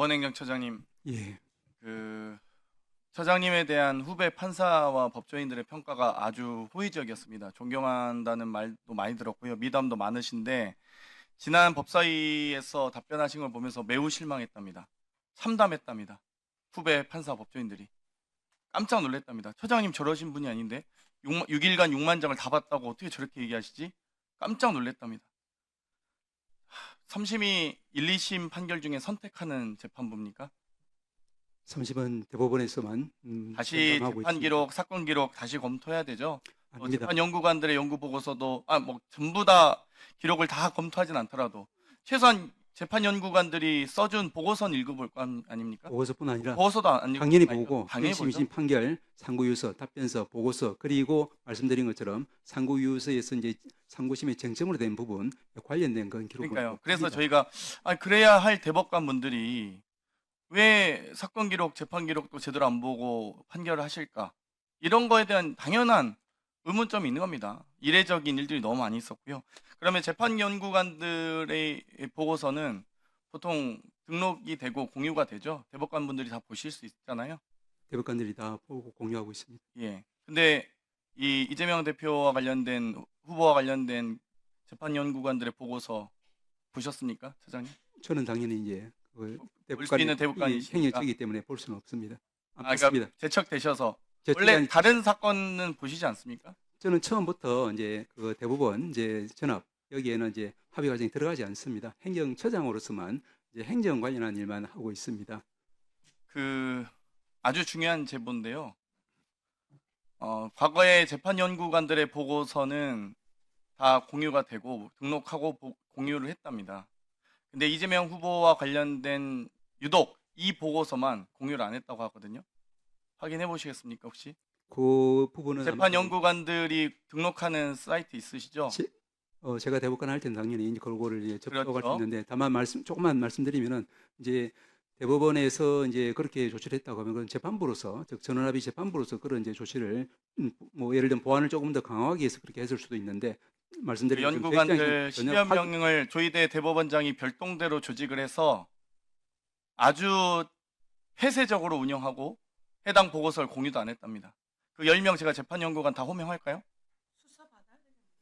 법원행정처장님, 예, 그 처장님에 대한 후배 판사와 법조인들의 평가가 아주 호의적이었습니다. 존경한다는 말도 많이 들었고요. 미담도 많으신데 지난 법사위에서 답변하신 걸 보면서 매우 실망했답니다. 참담했답니다. 후배 판사 법조인들이 깜짝 놀랐답니다. 처장님 저러신 분이 아닌데 6, 6일간 6만 장을 다 봤다고 어떻게 저렇게 얘기하시지? 깜짝 놀랐답니다. 3심이 1, 2심 판결 중에 선택하는 재판부입니까? 30은 대법원에서만 음, 다시 재판 있습니다. 기록, 사건 기록 다시 검토해야 되죠. 어, 아닙니다. 재판 연구관들의 연구 보고서도 아 뭐 전부 다 기록을 다 검토하진 않더라도 최소한 재판 연구관들이 써준 보고서는 읽어볼 거 아니- 아닙니까? 보고서뿐 아니라 보고서도 안 읽고 당연히 보고 당연히 1심, 보죠. 2심 판결, 상고유서, 답변서, 보고서 그리고 말씀드린 것처럼 상고유서에서 이제 상고심의 쟁점으로 된 부분 관련된 건 기록을 그러니까요. 꼭 그래서. 저희가 아 그래야 할 대법관 분들이 왜 사건 기록, 재판 기록도 제대로 안 보고 판결을 하실까? 이런 거에 대한 당연한 의문점이 있는 겁니다. 이례적인 일들이 너무 많이 있었고요. 그러면 재판 연구관들의 보고서는 보통 등록이 되고 공유가 되죠. 대법관 분들이 다 보실 수 있잖아요. 대법관들이 다 보고 공유하고 있습니다. 예. 근데 이 이재명 대표와 관련된 후보와 관련된 재판 연구관들의 보고서 보셨습니까, 차장님? 저는 당연히 이제 그 볼수 있는 대법관이 이 있으니까. 행여지기 때문에 볼 수는 없습니다. 안 아, 봤습니다. 그러니까 제척 되셔서 제 원래 다른 사건은 보시지 않습니까? 저는 처음부터 이제 그 대법원 이제 전압 여기에는 이제 합의 과정이 들어가지 않습니다. 행정처장으로서만 이제 행정 관련한 일만 하고 있습니다. 그 아주 중요한 제보인데요. 어, 과거에 재판 연구관들의 보고서는 다 공유가 되고 등록하고 보- 공유를 했답니다. 근데 이재명 후보와 관련된 유독 이 보고서만 공유를 안 했다고 하거든요. 확인해 보시겠습니까, 혹시? 그 부분은 재판 연구관들이 등록하는 사이트 있으시죠? 제- 어, 제가 대법관 할 때는 당연히 이제 그거를 이제 접촉할 수 그렇죠. 있는데 다만 말씀 조금만 말씀드리면은 이제 대법원에서 이제 그렇게 조치를 했다고 하면 그건 재판부로서 즉 전원합의 재판부로서 그런 이제 조치를 음, 뭐 예를 들면 보안을 조금 더 강화하기 위해서 그렇게 했을 수도 있는데 그 말씀드린 제 연구관들 전혀 10여 확- 명을 조희대 대법원장이 별동대로 조직을 해서 아주 폐쇄적으로 운영하고 해당 보고서를 공유도 안 했답니다. 그 10명 제가 재판 연구관 다 호명할까요?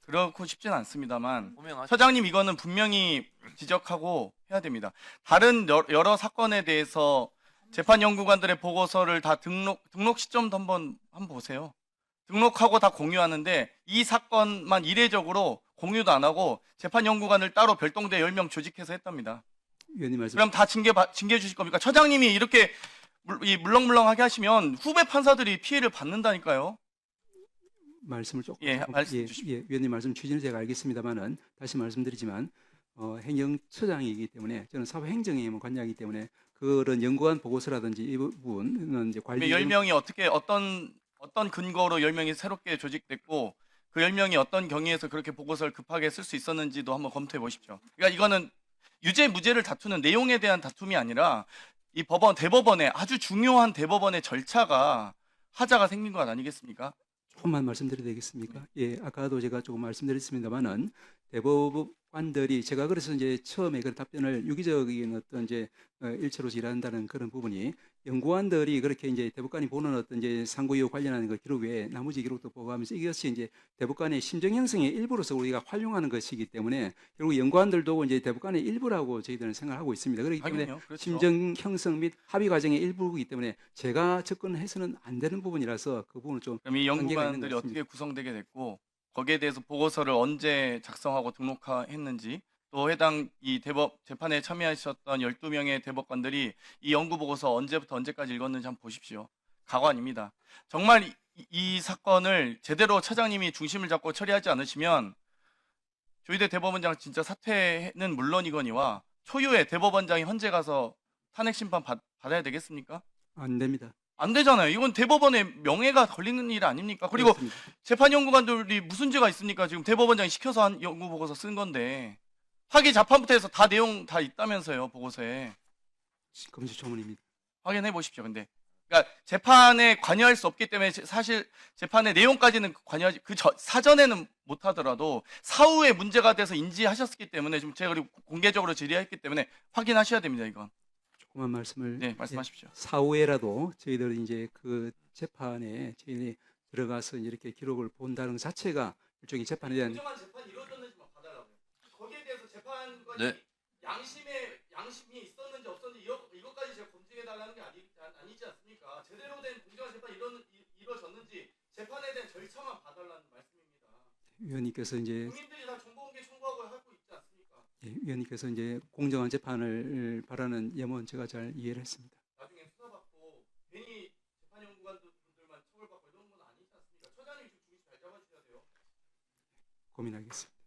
그렇고 싶진 않습니다만 호명하시 처장님 이거는 분명히 지적하고 해야 됩니다. 다른 여- 여러 사건에 대해서 재판 연구관들의 보고서를 다 등록 등록 시점도 한번 한번 보세요. 등록하고 다 공유하는데 이 사건만 이례적으로 공유도 안 하고 재판 연구관을 따로 별동대 10명 조직해서 했답니다. 위원님 말씀 그럼 다 징계 받- 징계 주실 겁니까? 처장님이 이렇게 물, 이 물렁물렁하게 하시면 후배 판사들이 피해를 받는다니까요. 말씀을 조금 예, 말씀 예, 주십시오. 예, 위원님 말씀 취지는 제가 알겠습니다만은 다시 말씀드리지만 어, 행정처장이기 때문에 저는 사회행정에 관여하기 때문에 그런 연구원 보고서라든지 이 부분은 이제 관리 10명이 어떻게 어떤 어떤 근거로 10명이 새롭게 조직됐고 그 10명이 어떤 경위에서 그렇게 보고서를 급하게 쓸 수 있었는지도 한번 검토해 보십시오. 그러니까 이거는 유죄 무죄를 다투는 내용에 대한 다툼이 아니라 이 법원 대법원의 아주 중요한 대법원의 절차가 하자가 생긴 것 아니겠습니까? 조금만 말씀드려도 되겠습니까? 예, 아까도 제가 조금 말씀드렸습니다만은 대법 관들이 제가 그래서 이제 처음에 그 답변을 유기적인 어떤 이제 어, 일체로서 일한다는 그런 부분이 연구관들이 그렇게 이제 대법관이 보는 어떤 이제 상고이후 관련하는 그 기록 외에 나머지 기록도 보고하면서 이것이 이제 대법관의 심정 형성의 일부로서 우리가 활용하는 것이기 때문에 결국 연구관들도 이제 대법관의 일부라고 저희들은 생각하고 있습니다. 그렇기 때문에. 그렇죠. 심정 형성 및 합의 과정의 일부이기 때문에 제가 접근해서는 안 되는 부분이라서 그 부분을 좀 그럼 이 연구관들이. 어떻게 구성되게 됐고 거기에 대해서 보고서를 언제 작성하고 등록했는지 또 해당 이 대법 재판에 참여하셨던 12명의 대법관들이 이 연구 보고서 언제부터 언제까지 읽었는지 한번 보십시오. 가관입니다. 정말 이, 이 사건을 제대로 차장님이 중심을 잡고 처리하지 않으시면 조희대 대법원장 진짜 사퇴는 물론이거니와 초유의 대법원장이 헌재 가서 탄핵 심판 받, 받아야 되겠습니까? 안 됩니다. 안 되잖아요. 이건 대법원의 명예가 걸리는 일 아닙니까? 그리고 그렇습니다. 재판 연구관들이 무슨 죄가 있습니까? 지금 대법원장이 시켜서 한 연구 보고서 쓴 건데 학위 자판부터 해서 다 내용 다 있다면서요 보고서에 검수 조문입니다. 확인해 보십시오. 근데 그러니까 재판에 관여할 수 없기 때문에 제- 사실 재판의 내용까지는 관여하지 그 저- 사전에는 못 하더라도 사후에 문제가 돼서 인지하셨기 때문에 지금 제가 그리고 공개적으로 질의했기 때문에 확인하셔야 됩니다. 이건 조그만 말씀을 네, 말씀하십시오. 사후에라도 저희들 이제 그 재판에 저희들이 들어가서 이렇게 기록을 본다는 것 자체가 일종의 재판에 대한 공정한 재판이 이루어졌는지만 봐달라고요. 거기에 대해서 재판관이 네. 양심의 양심이 있었는지 없었는지 이거, 이것까지 제가 검증해 달라는 게 아니, 아니지 않습니까? 제대로 된 공정한 재판이 이루, 이루어졌는지 재판에 대한 절차만 봐달라는 말씀입니다. 위원님께서 이제 국민들이 위원님께서 이제 공정한 재판을 바라는 염원 제가 잘 이해를 했습니다. 나중에 수사받고 괜히 재판 연구관들만 처벌받고 이런 건 아니지 않습니까? 처장님 좀 중심 잘 잡아주셔야 돼요. 고민하겠습니다.